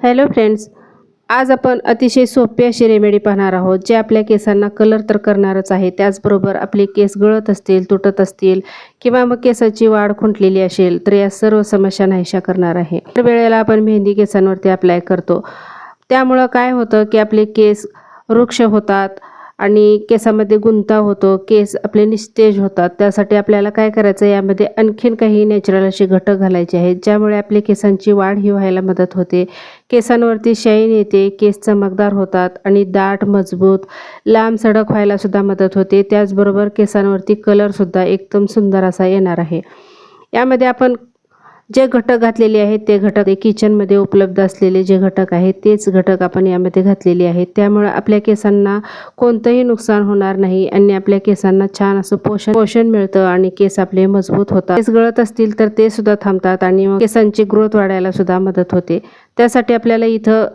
Hello friends आज आपण अतिशय सोपी अशी रेमेडी पाहणार आहोत जे आपल्या केसांना कलर तर करणारच आहे. त्याचबरोबर आपले केस गळत असतील तुटत असतील किंवा मग केसाची वाढ खुंटलेली असेल तर या सर्व समस्या नाहीशा करणार आहे. तर वेळेला आपण मेहंदी केसांवरती अप्लाय करतो. त्यामुळं काय होतं की आपले केस वृक्ष होतात आणि केसामध्ये गुंता होतो केस आपले निस्तेज होतात. त्यासाठी आपल्याला काय करायचं? यामध्ये आणखीन काही नॅचरल असे घटक घालायचे आहेत ज्यामुळे आपल्या केसांची वाढ ही व्हायला मदत होते. केसांवरती शाईन येते केस चमकदार होतात आणि दाट मजबूत लांब सडक व्हायलासुद्धा मदत होते. त्याचबरोबर केसांवरती कलरसुद्धा एकदम सुंदर असा येणार आहे. यामध्ये आपण जे घटक घातलेले आहेत ते घटक किचनमध्ये उपलब्ध असलेले जे घटक आहेत तेच घटक आपण यामध्ये घातलेले आहेत. त्यामुळे आपल्या केसांना कोणतंही नुकसान होणार नाही आणि आपल्या केसांना छान असं पोषण पोषण मिळतं आणि केस आपले मजबूत होतात. केस गळत असतील तर ते सुद्धा थांबतात आणि केसांची ग्रोथ वाढायला सुद्धा मदत होते. त्यासाठी आपल्याला इथं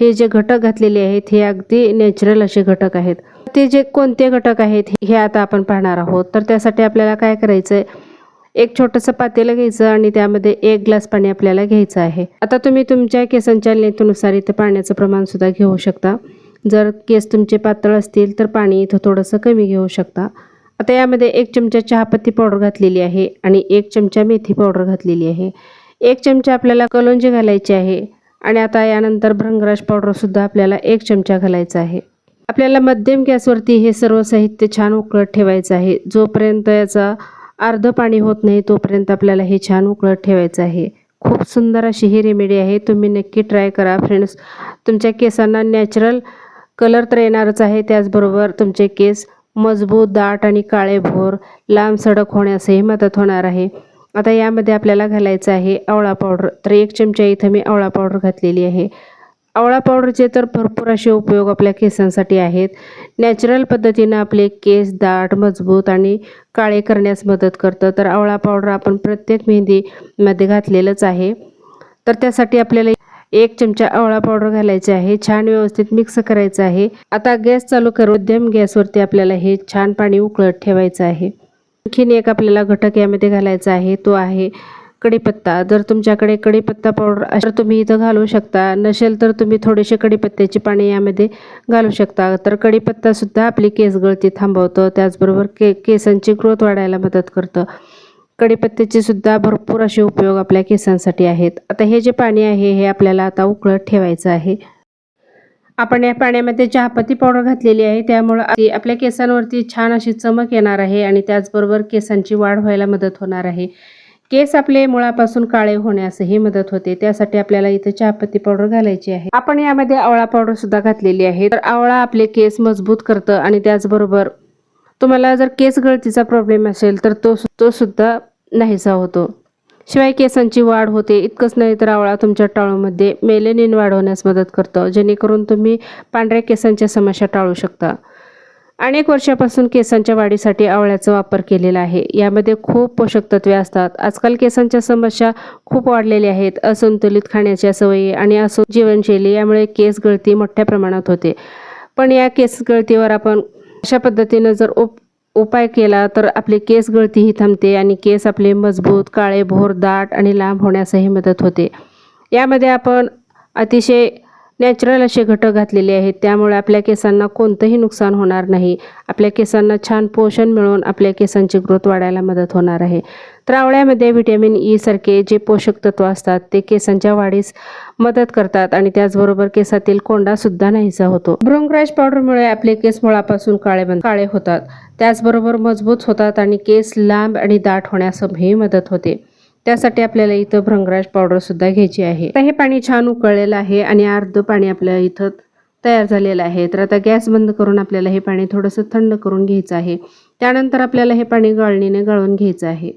हे जे घटक घातलेले आहेत हे अगदी नॅचरल असे घटक आहेत. ते जे कोणते घटक आहेत हे आता आपण पाहणार आहोत. तर त्यासाठी आपल्याला काय करायचं आहे एक छोटंसं पातेलं घ्यायचं आणि त्यामध्ये एक ग्लास पाणी आपल्याला घ्यायचं आहे. आता तुम्ही तुमच्या केसांच्या लेंथनुसार इथं पाण्याचं प्रमाण सुद्धा घेऊ शकता. जर केस तुमचे पातळ असतील तर पाणी इथं थोडंसं कमी घेऊ शकता. आता यामध्ये एक चमचा चहापत्ती पावडर घातलेली आहे आणि एक चमचा मेथी पावडर घातलेली आहे. एक चमचा आपल्याला कलोंजी घालायची आहे आणि आता यानंतर भृंगराज पावडरसुद्धा आपल्याला एक चमचा घालायचा आहे. आपल्याला मध्यम गॅसवरती हे सर्व साहित्य छान उकळत ठेवायचं आहे. जोपर्यंत याचा अर्ध पाणी होत नाही तोपर्यंत आपल्याला हे छान उकळत ठेवायचं आहे. खूप सुंदर अशी ही रेमेडी आहे. तुम्ही नक्की ट्राय करा फ्रेंड्स तुमच्या केसांना नॅचरल कलर तर येणारच आहे. त्याचबरोबर तुमचे केस मजबूत दाट आणि काळे भोर लांब सडक होण्यासही मदत होणार आहे. आता यामध्ये आपल्याला घालायचं आहे आवळा पावडर तर एक चमचा इथं मी आवळा पावडर घातलेली आहे. आवळा पावडरचे तर भरपूर असे उपयोग आपल्या केसांसाठी आहेत. नॅचरल पद्धतीनं आपले केस दाट मजबूत आणि काळे करण्यास मदत करतं. तर आवळा पावडर आपण प्रत्येक मेहंदीमध्ये घातलेलंच आहे. तर त्यासाठी आपल्याला एक चमचा आवळा पावडर घालायचे आहे. छान व्यवस्थित मिक्स करायचं आहे. आता गॅस चालू करून मध्यम गॅसवरती आपल्याला हे छान पाणी उकळत ठेवायचं आहे. आणखीन एक आपल्याला घटक यामध्ये घालायचा आहे. तो आहे कढीपत्ता. जर तुमच्याकडे कढीपत्ता पावडर तर तुम्ही इथं घालू शकता. नसेल तर तुम्ही थोडेसे कढीपत्त्याची पाणी यामध्ये घालू शकता. तर कढीपत्तासुद्धा आपली केस गळती थांबवतं. त्याचबरोबर के केसांची ग्रोथ वाढायला मदत करतं. कढीपत्त्याचे सुद्धा भरपूर असे उपयोग आपल्या केसांसाठी आहेत. आता हे जे पाणी आहे हे आपल्याला आता उकळत ठेवायचं आहे. आपण या पाण्यामध्ये चहापत्ती पावडर घातलेली आहे. त्यामुळं आपल्या केसांवरती छान अशी चमक येणार आहे आणि त्याचबरोबर केसांची वाढ व्हायला मदत होणार आहे. केस आपले मुळापासून काळे होण्यासही मदत होते. त्यासाठी आपल्याला इथे चहापत्ती पावडर घालायची आहे. आपण यामध्ये आवळा पावडर सुद्धा घातलेली आहे. तर आवळा आपले केस मजबूत करतं आणि त्याचबरोबर तुम्हाला जर केस गळतीचा प्रॉब्लेम असेल तर तो तो सुद्धा नाहीसा होतो. शिवाय केसांची वाढ होते. इतकंच नाही तर आवळा तुमच्या टाळूमध्ये मेलेनिन वाढवण्यास मदत करतं. जेणेकरून तुम्ही पांढऱ्या केसांच्या समस्या टाळू शकता. अनेक वर्षापासून केसांच्या वाढीसाठी आवळ्याचा वापर केलेला आहे. यामध्ये खूप पोषक तत्वे असतात. आजकाल केसांच्या समस्या खूप वाढलेल्या आहेत. असंतुलित खाण्याच्या सवयी आणि असो जीवनशैली यामुळे केस गळती मोठ्या प्रमाणात होते. पण या केस गळतीवर आपण अशा पद्धतीनं जर उप उपाय केला तर आपले केस गळतीही थांबते आणि केस आपले मजबूत काळे भोर दाट आणि लांब होण्यासही मदत होते. यामध्ये आपण अतिशय नॅचरल असे घटक घातलेले आहेत. त्यामुळे आपल्या केसांना कोणतंही नुकसान होणार नाही. आपल्या केसांना छान पोषण मिळून आपल्या केसांची ग्रोथ वाढायला मदत होणार आहे. त्रावळ्यामध्ये व्हिटॅमिन ई सारखे जे पोषक तत्व असतात ते केसांच्या वाढीस मदत करतात आणि त्याचबरोबर केसातील कोंडासुद्धा नाहीसा होतो. भृंगराज पावडरमुळे आपले केस मुळापासून काळे बन काळे होतात. त्याचबरोबर मजबूत होतात आणि केस लांब आणि दाट होण्यासही मदत होते. त्यासाठी आपल्याला इथं भ्रंगराज पावडर सुद्धा घ्यायची आहे. आता हे पाणी छान उकळलेलं आहे आणि अर्ध पाणी आपल्या इथं तयार झालेलं आहे. तर आता गॅस बंद करून आपल्याला हे पाणी थोडंसं थंड करून घ्यायचं आहे. त्यानंतर आपल्याला हे पाणी गाळणीने गाळून घ्यायचं आहे.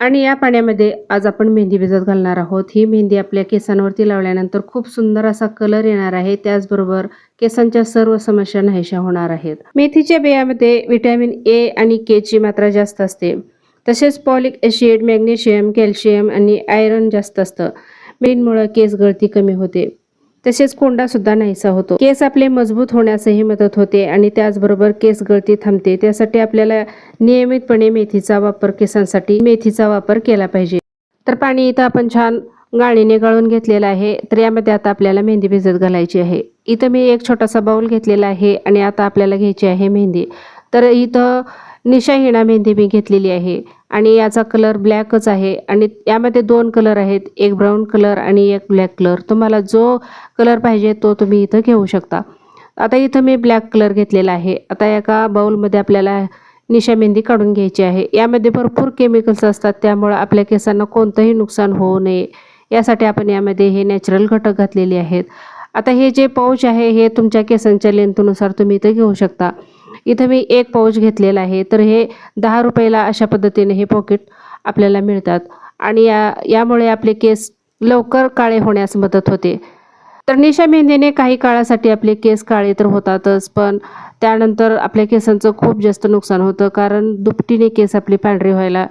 आणि या पाण्यामध्ये आज आपण मेहंदी भिजत घालणार आहोत. ही मेहंदी आपल्या केसांवरती लावल्यानंतर खूप सुंदर असा कलर येणार आहे. त्याचबरोबर केसांच्या सर्व समस्या नाहीशा होणार आहेत. मेथीच्या बियामध्ये व्हिटॅमिन ए आणि के ची मात्रा जास्त असते. तसेच पॉलिक ॲसिड मॅग्नेशियम कॅल्शियम आणि आयरन जास्त असतं. मेनमुळं केस गळती कमी होते. तसेच कोंडासुद्धा नाहीसा होतो. केस आपले मजबूत होण्यासही मदत होते आणि त्याचबरोबर केस गळती थांबते. त्यासाठी आपल्याला नियमितपणे मेथीचा वापर केसांसाठी मेथीचा वापर केला पाहिजे. तर पाणी इथं आपण छान गाळणीने गाळून घेतलेलं आहे. तर यामध्ये आता आपल्याला मेहंदी भिजत घालायची आहे. इथं मी एक छोटासा बाऊल घेतलेला आहे आणि आता आपल्याला घ्यायची आहे मेहंदी. तर इथं निशा हिणा मेहंदी मी घेतलेली आहे. आणि याचा कलर ब्लॅकच आहे. आणि यामध्ये दोन कलर आहेत. एक ब्राऊन कलर आणि एक ब्लॅक कलर तुम्हाला जो कलर पाहिजे तो तुम्ही इथं घेऊ शकता. आता इथं मी ब्लॅक कलर घेतलेला आहे. आता एका बाऊलमध्ये आपल्याला निशा मेहंदी काढून घ्यायची आहे. यामध्ये भरपूर केमिकल्स असतात. त्यामुळं आपल्या केसांना कोणतंही नुकसान होऊ नये. यासाठी आपण यामध्ये हे नॅचरल घटक घातलेले आहेत. आता हे जे पाऊच आहे हे तुमच्या केसांच्या लेंथनुसार तुम्ही इथं घेऊ शकता. इथं मी एक पाऊच घेतलेला आहे. तर हे दहा रुपयाला अशा पद्धतीने हे पॉकेट आपल्याला मिळतात. आणि या यामुळे आपले केस लवकर काळे होण्यास मदत होते. तर निशा मेहंदीने काही काळासाठी आपले केस काळे तर होतातच पण त्यानंतर आपल्या केसांचं खूप जास्त नुकसान होतं कारण दुपटीने केस आपली पांढरी व्हायला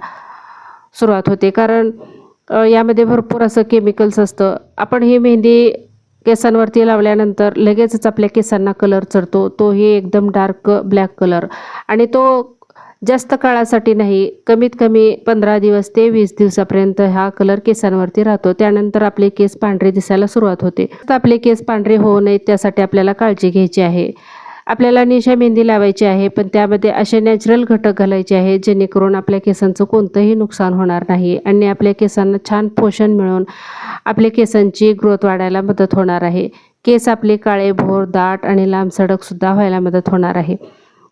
सुरुवात होते. कारण यामध्ये भरपूर असं केमिकल्स असतं. आपण ही मेहंदी केसांवरती लावल्यानंतर लगेचच आपल्या केसांना कलर चढतो. तोही एकदम डार्क ब्लॅक कलर. आणि तो जास्त काळासाठी नाही कमीत कमी पंधरा दिवस ते वीस दिवसापर्यंत हा कलर केसांवरती राहतो. त्यानंतर आपले केस पांढरे दिसायला सुरुवात होते. तर आपले केस पांढरे होऊ नयेत त्यासाठी आपल्याला काळजी घ्यायची आहे. आपल्याला निशा मेहंदी लावायची आहे पण त्यामध्ये असे नॅचरल घटक घालायचे आहे जेणेकरून आपल्या केसांचं कोणतंही नुकसान होणार नाही आणि आपल्या केसांना छान पोषण मिळून आपल्या केसांची ग्रोथ वाढायला मदत होणार आहे. केस आपले काळे भोर दाट आणि लांब सडकसुद्धा व्हायला मदत होणार आहे.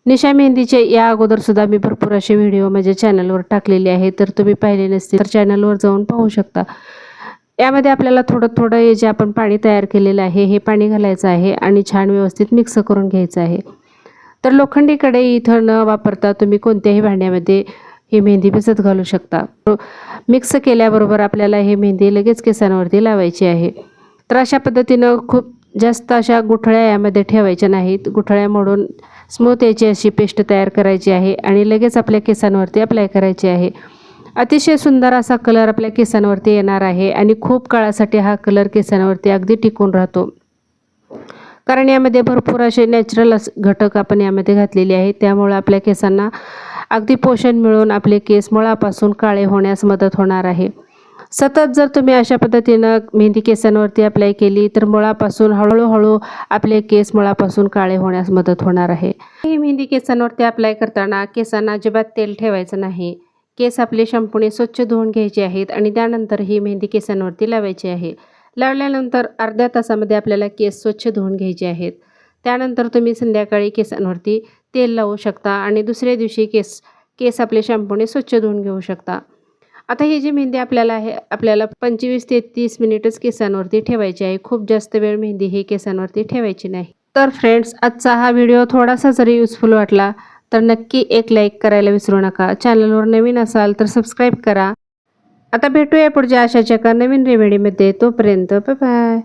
निशा मेहंदीचे या अगोदरसुद्धा मी भरपूर असे व्हिडिओ माझ्या चॅनलवर टाकलेले आहेत. तर तुम्ही पाहिले नसतील तर चॅनलवर जाऊन पाहू शकता. यामध्ये आपल्याला थोडं थोडं हे जे आपण पाणी तयार केलेलं आहे हे पाणी घालायचं आहे आणि छान व्यवस्थित मिक्स करून घ्यायचं आहे. तर लोखंडी कढई इथं न वापरता तुम्ही कोणत्याही भांड्यामध्ये ही मेहंदी भिजत घालू शकता. मिक्स केल्याबरोबर आपल्याला ही मेहंदी लगेच केसांवरती लावायची आहे. तर अशा पद्धतीनं खूप जास्त अशा गुठळ्या यामध्ये ठेवायच्या नाहीत. गुठळ्या मोडून स्मूथ याची अशी पेस्ट तयार करायची आहे आणि लगेच आपल्या केसांवरती अप्लाय करायची आहे. अतिशय सुंदर असा कलर आपल्या केसांवरती येणार आहे आणि खूप काळासाठी हा कलर केसांवरती अगदी टिकून राहतो. कारण यामध्ये भरपूर असे नॅचरल अस घटक आपण यामध्ये घातलेले आहेत. त्यामुळे आपल्या केसांना अगदी पोषण मिळून आपले केस मुळापासून काळे होण्यास मदत होणार आहे. सतत जर तुम्ही अशा पद्धतीनं मेहंदी केसांवरती अप्लाय केली तर मुळापासून हळूहळू आपले केस मुळापासून काळे होण्यास मदत होणार आहे. ही मेहंदी केसांवरती अप्लाय करताना केसांना अजिबात तेल ठेवायचं नाही. केस आपले शॅम्पूने स्वच्छ धुवून घ्यायचे आहेत आणि त्यानंतर ही मेहंदी केसांवरती लावायची आहे. लावल्यानंतर अर्ध्या तासामध्ये आपल्याला केस स्वच्छ धुवून घ्यायचे आहेत. त्यानंतर तुम्ही संध्याकाळी केसांवरती तेल लावू शकता आणि दुसऱ्या दिवशी केस केस आपले शॅम्पूने स्वच्छ धुवून घेऊ शकता. आता ही जी मेहंदी आपल्याला आहे आपल्याला पंचवीस ते तीस मिनिटच केसांवरती ठेवायची आहे. खूप जास्त वेळ मेहंदी ही केसांवरती ठेवायची नाही. तर फ्रेंड्स आजचा हा व्हिडिओ थोडासा जरी युजफुल वाटला तर नक्की एक लाईक करायला विसरू नका. चॅनलवर नवीन असाल तर सबस्क्राईब करा. आता भेटूया पुढच्या अशाच्या एका नवीन रेमेडीमध्ये तोपर्यंत बाय बाय